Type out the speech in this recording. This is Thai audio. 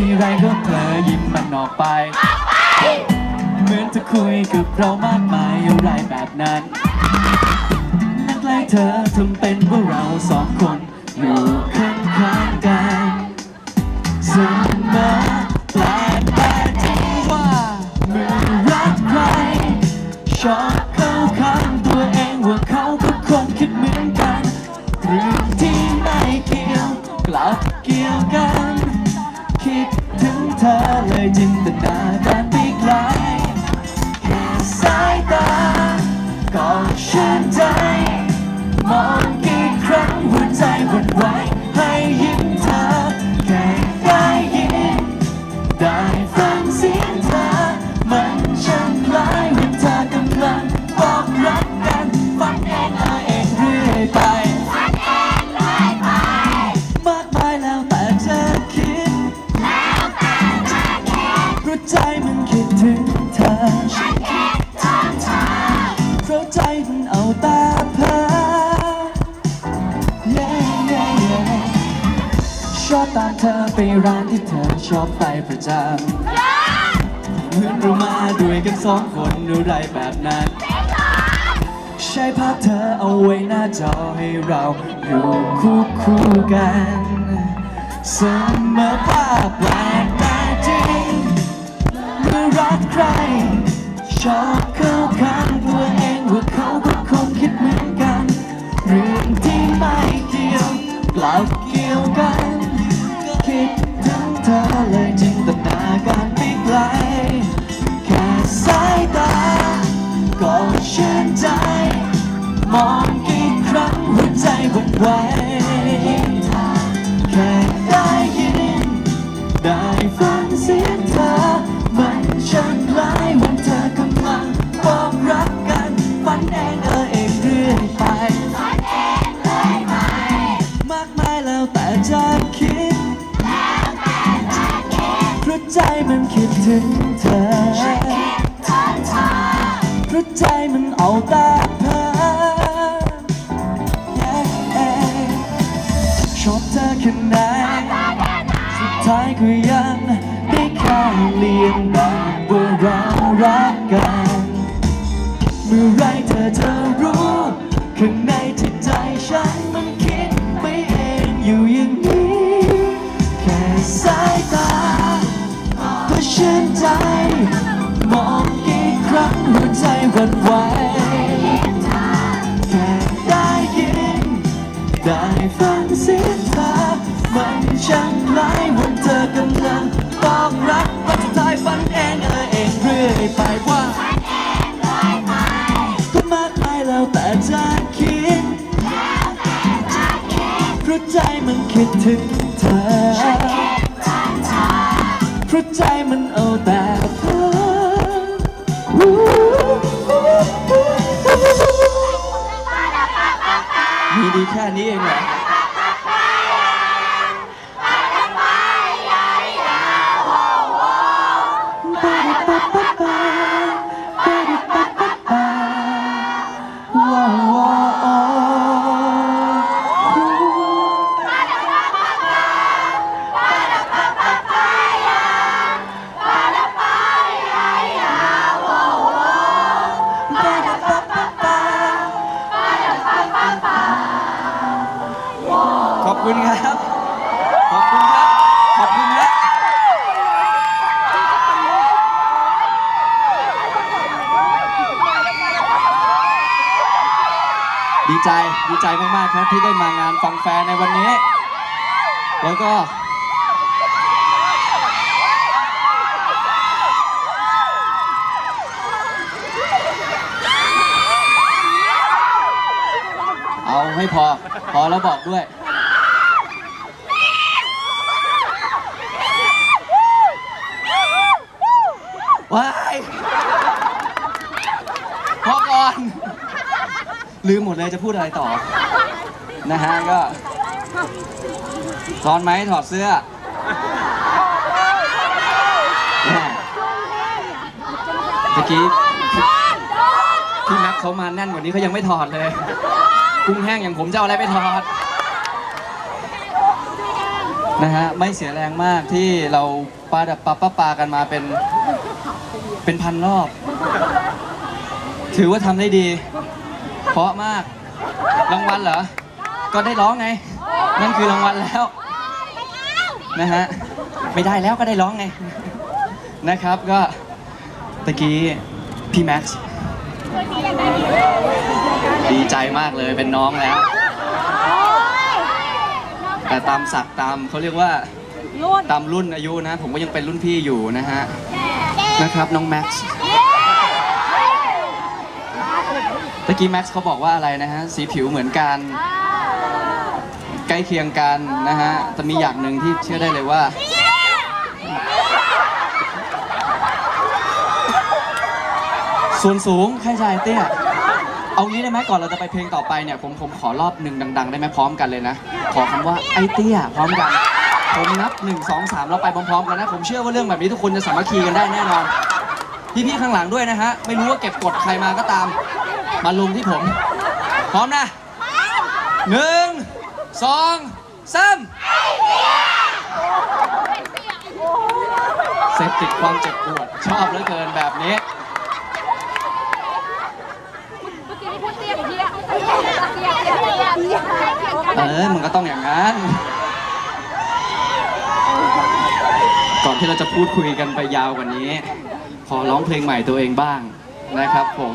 ทีไรก็เผลอยิ้มมันออกไป เหมือนจะคุยกับเรามากมายอะไรแบบนั้นนักไล่เธอทำเป็นว่าเราสองคนอยู่ข้างข้างกันเสมอแปลกแต่ที่ว่าเมื่อรักใครชอบเข้าข้างตัวเองว่าเขาก็คงคิดเหมือนกันเรื่องที่ไม่เกี่ยวกลับเกี่ยวกัน เธอเลยจินตนาการ ไปร้านที่เธอชอบไปประจำเหมือนเรามาด้วยกันสองคนอะไรแบบนั้น ใช้ภาพเธอเอาไว้หน้าจอให้เราอยู่คู่คู่กันเสมอภาพแปลกแต่จริงเมื่อรักใครชอบ ไหวแค่ได้ยิน ได้ฟังเสียงเธอ มันช่างคล้ายวันเธอกำลังบอกรักกัน ฝันเองเออเองเรื่อยไปทัดเองเลยไหมากมายแล้วแต่จะคิดเพราะใจมันคิดถึงเธอเพราะใจมันเอาแต่ ค่ไหน สุดท้ายก็ยังได้แค่เลียนแบบว่าเรารักกัน เมื่อไรเธอจะรู้ข้างในจิตใจฉันมันคิดไปเองอยู่อย่างนี้ แค่สายตาก็ชื่นใจ มองกี่ครั้งหัวใจหวั่นไหวแค่ได้ยิน ได้ฟังเสียง เธอมันช่างคล้ายวันเธอกำลังบอกรักว่าสุดท้ายฝันเองเออเองเรื่อยไปว่าก็มากมายแล้วแต่จะคิดเพราะใจมันคิดถึงเธอเพราะใจมันเอาแต่เธอมีดีแค่นี้เองเหรอ คุณครับ ขอบคุณครับ ขอบคุณนะดีใจ ดีใจมากๆครับที่ได้มางานฟังแฟนในวันนี้ แล้วก็เอาให้พอ พอแล้วบอกด้วย ว้าย พอก่อน ลืมหมดเลยจะพูดอะไรต่อ นะฮะก็ถอนไหมถอดเสื้อ เมื่อกี้พี่พี่แม็กเขามาแน่นกว่านี้เขายังไม่ถอดเลย กุ้งแห้งอย่างผมจะเอาอะไรไปถอด นะฮะ ไม่เสียแรงมากที่เราปาดับปาปาปากันมาเป็น เป็นพันรอบ ถือว่าทำได้ดี เพราะมาก รางวัลเหรอ ก็ได้ร้องไง นั่นคือรางวัลแล้วนะฮะ ไม่ได้แล้วก็ได้ร้องไง นะครับก็ตะกี้พี่แม็กซ์ดีใจมากเลยเป็นน้องแล้ว แต่ตามศักดิ์ตามเขาเรียกว่าตามรุ่นอายุนะ ผมก็ยังเป็นรุ่นพี่อยู่นะฮะ นะครับน้องแม็กซ์ตะกี้แม็กซ์เขาบอกว่าอะไรนะฮะสีผิวเหมือนกัน ใกล้เคียงกันนะฮะแต่มีอย่างหนึ่งที่เชื่อได้เลยว่า ส่วนสูงใครชายเตี้ยเอางี้ได้ไหมก่อนเราจะไปเพลงต่อไปเนี่ยผมผมขอรอบหนึ่งดัง ๆ ได้ไหมพร้อมกันเลยนะ ขอคำว่าไอเตี้ยพร้อมกัน ผมนับ 1 2 3 เราไปพร้อมๆกันนะ ผมเชื่อว่าเรื่องแบบนี้ทุกคนจะสามัคคีกันได้แน่นอน พี่ๆข้างหลังด้วยนะฮะ ไม่รู้ว่าเก็บกดใครมาก็ตาม มาลงที่ผม พร้อมนะหนึ่งสองสามเซฟติดความเจ็บปวด ชอบเหลือเกินแบบนี้เมื่อกี้พูดเตี้ยเพี้ยเออ มันก็ต้องอย่างนั้น ก่อนที่เราจะพูดคุยกันไปยาวกว่านี้ ขอร้องเพลงใหม่ตัวเองบ้างนะครับผม